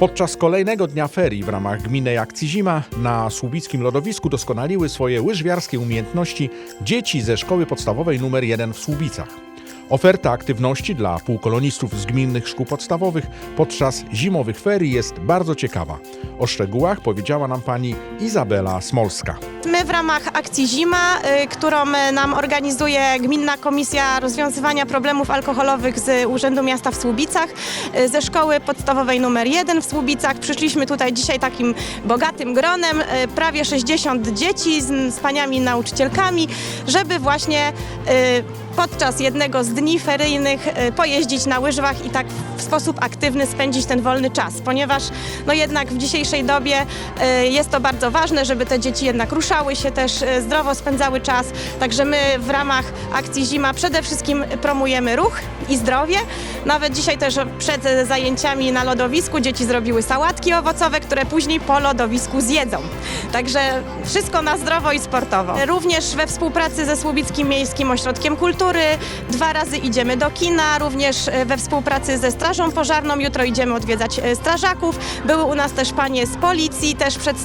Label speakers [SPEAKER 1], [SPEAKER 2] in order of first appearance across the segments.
[SPEAKER 1] Podczas kolejnego dnia ferii w ramach gminnej akcji Zima na Słubickim Lodowisku doskonaliły swoje łyżwiarskie umiejętności dzieci ze szkoły podstawowej nr 1 w Słubicach. Oferta aktywności dla półkolonistów z gminnych szkół podstawowych podczas zimowych ferii jest bardzo ciekawa. O szczegółach powiedziała nam pani Izabela Smolska.
[SPEAKER 2] My w ramach akcji Zima, y, którą nam organizuje Gminna Komisja Rozwiązywania Problemów Alkoholowych z Urzędu Miasta w Słubicach, y, ze Szkoły Podstawowej nr 1 w Słubicach, przyszliśmy tutaj dzisiaj takim bogatym gronem, y, prawie 60 dzieci z, paniami nauczycielkami, żeby właśnie podczas jednego z dni feryjnych y, pojeździć na łyżwach i tak w sposób aktywny spędzić ten wolny czas, ponieważ no jednak w dzisiejszej dobie y, jest to bardzo ważne, żeby te dzieci jednak ruszały się też, y, zdrowo spędzały czas. Także my w ramach akcji Zima przede wszystkim promujemy ruch i zdrowie. Nawet dzisiaj też przed zajęciami na lodowisku dzieci zrobiły sałatki owocowe, które później po lodowisku zjedzą. Także wszystko na zdrowo i sportowo. Również we współpracy ze Słubickim Miejskim Ośrodkiem Kultury dwa razy idziemy do kina, również e, we współpracy ze Strażą Pożarną. Jutro idziemy odwiedzać e, strażaków. Były u nas też panie z policji, też przed,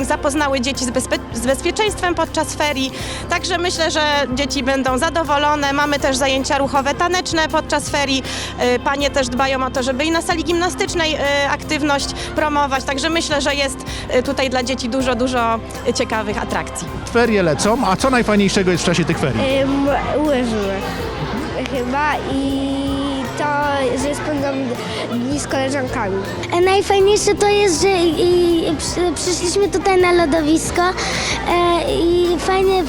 [SPEAKER 2] e, zapoznały dzieci z, bezpie, z bezpieczeństwem podczas ferii. Także myślę, że dzieci będą zadowolone. Mamy też zajęcia ruchowe, taneczne podczas ferii. Panie też dbają o to, żeby i na sali gimnastycznej aktywność promować. Także myślę, że jest tutaj dla dzieci dużo, dużo ciekawych atrakcji.
[SPEAKER 3] Ferie lecą, a co najfajniejszego jest w czasie tych ferii?
[SPEAKER 4] Ym, łyżwy chyba i to, że spędzam dni z koleżankami.
[SPEAKER 5] Najfajniejsze to jest, że i, i przy, przyszliśmy tutaj na lodowisko e, i fajnie e,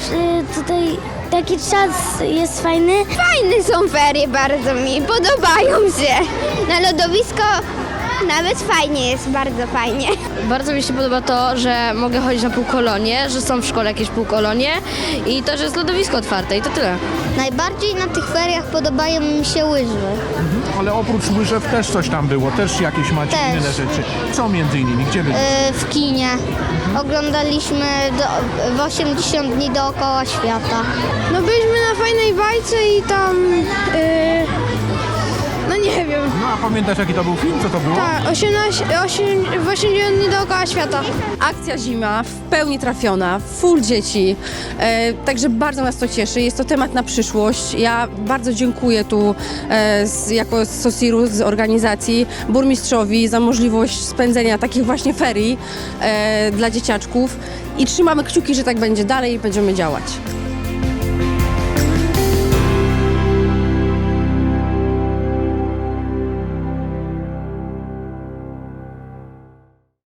[SPEAKER 5] tutaj taki czas jest fajny.
[SPEAKER 4] Fajne są ferie, bardzo mi podobają się. Na lodowisko nawet fajnie jest, bardzo fajnie.
[SPEAKER 6] Bardzo mi się podoba to, że mogę chodzić na półkolonie, że są w szkole jakieś półkolonie i to, że jest lodowisko otwarte i to tyle.
[SPEAKER 4] Najbardziej na tych feriach podobają mi się łyżwy.
[SPEAKER 3] Ale oprócz łyżew też coś tam było, też jakieś macie
[SPEAKER 4] Też.
[SPEAKER 3] inne rzeczy. Co między innymi, gdzie byliście?
[SPEAKER 4] E, w kinie. Oglądaliśmy do, w 80 dni dookoła świata.
[SPEAKER 7] No byliśmy na fajnej bajce i tam. Yy, no nie wiem.
[SPEAKER 3] No a pamiętasz jaki to był film, co to było?
[SPEAKER 7] Tak, 18, 8, w 80 dni dookoła świata.
[SPEAKER 8] Akcja zima w pełni trafiona, full dzieci, e, także bardzo nas to cieszy. Jest to temat na przyszłość. Ja bardzo dziękuję tu e, z, jako z Sosiru, z organizacji, burmistrzowi za możliwość spędzenia takich właśnie ferii e, dla dzieciaczków i trzymamy kciuki, że tak będzie dalej i będziemy działać.